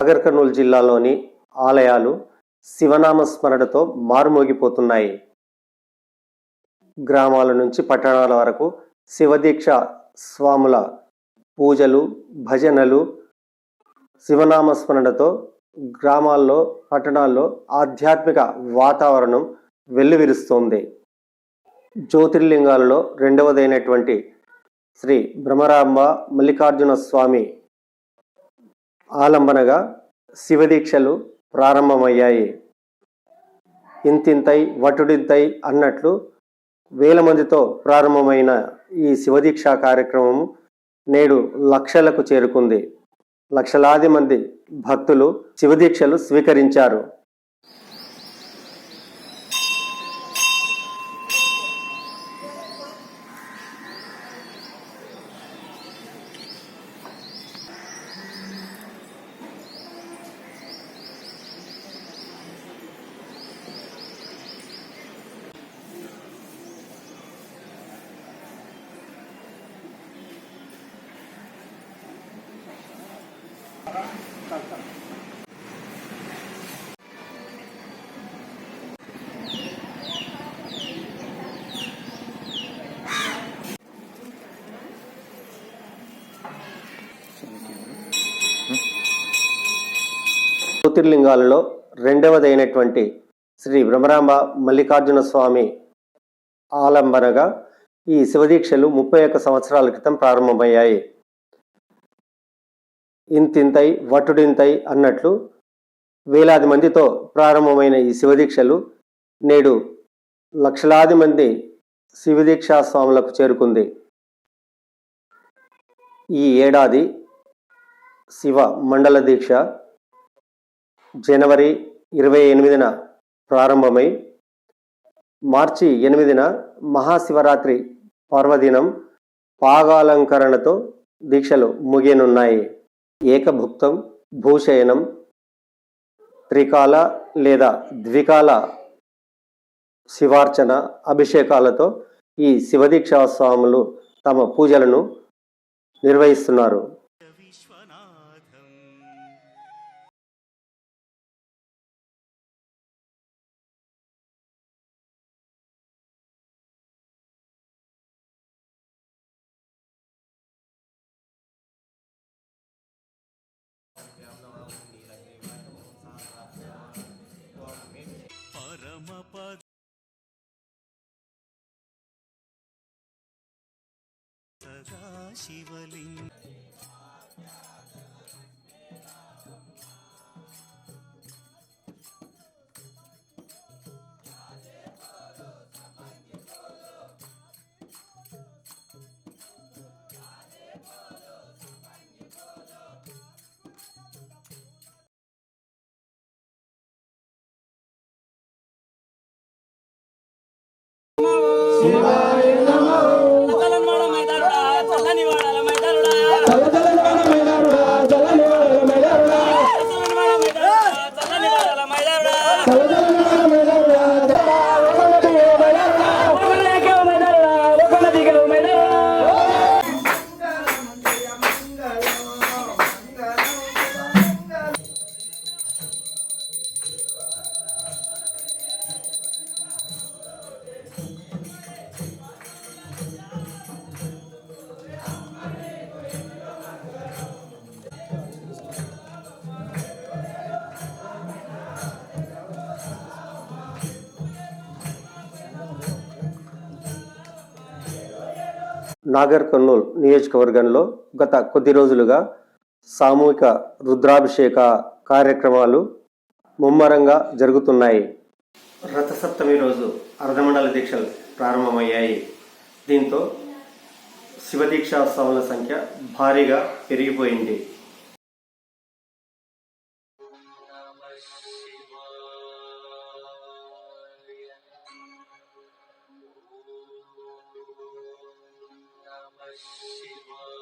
నాగర్ కర్నూలు జిల్లాలోని ఆలయాలు శివనామ స్మరణతో మారుమోగిపోతున్నాయి. గ్రామాల నుంచి పట్టణాల వరకు శివదీక్ష స్వాముల పూజలు భజనలు శివనామస్మరణతో గ్రామాల్లో పట్టణాల్లో ఆధ్యాత్మిక వాతావరణం వెల్లువిరుస్తోంది. జ్యోతిర్లింగాలలో రెండవదైనటువంటి శ్రీ భ్రమరాంబ మల్లికార్జున స్వామి ఆలంబనగా శివదీక్షలు ప్రారంభమయ్యాయి. ఇంతింతై వటుడింతై అన్నట్లు వేల మందితో ప్రారంభమైన ఈ శివదీక్ష కార్యక్రమం నేడు లక్షలకు చేరుకుంది. లక్షలాది మంది భక్తులు శివదీక్షలు స్వీకరించారు. జ్యోతిర్లింగాలలో రెండవదైనటువంటి శ్రీ భ్రమరాంబ మల్లికార్జున స్వామి ఆలంబనగా ఈ శివదీక్షలు ముప్పై ఒక్క సంవత్సరాల క్రితం ప్రారంభమయ్యాయి. ఇంతింతై వటుడింతై అన్నట్లు వేలాది మందితో ప్రారంభమైన ఈ శివదీక్షలు నేడు లక్షలాది మంది శివదీక్షా స్వాములకు చేరుకుంది. ఈ ఏడాది శివ మండల దీక్ష జనవరి ఇరవై ఎనిమిదిన ప్రారంభమై మార్చి ఎనిమిదిన మహాశివరాత్రి పర్వదినం పాగాలంకరణతో దీక్షలు ముగియనున్నాయి. ఏకభుక్తం భూశయనం త్రికాల లేదా ద్వికాల శివార్చన అభిషేకాలతో ఈ శివదీక్షా స్వాములు తమ పూజలను నిర్వహిస్తున్నారు. ಶಿವಲಿಂಗ शिवाय नमः మైదానుడా, నాగర్ కర్నూల్ నియోజకవర్గంలో గత కొద్ది రోజులుగా సామూహిక రుద్రాభిషేక కార్యక్రమాలు ముమ్మరంగా జరుగుతున్నాయి. రథసప్తమి రోజు అర్ధమండల దీక్షలు ప్రారంభమయ్యాయి. దీంతో శివదీక్షా స్వాముల సంఖ్య భారీగా పెరిగిపోయింది. was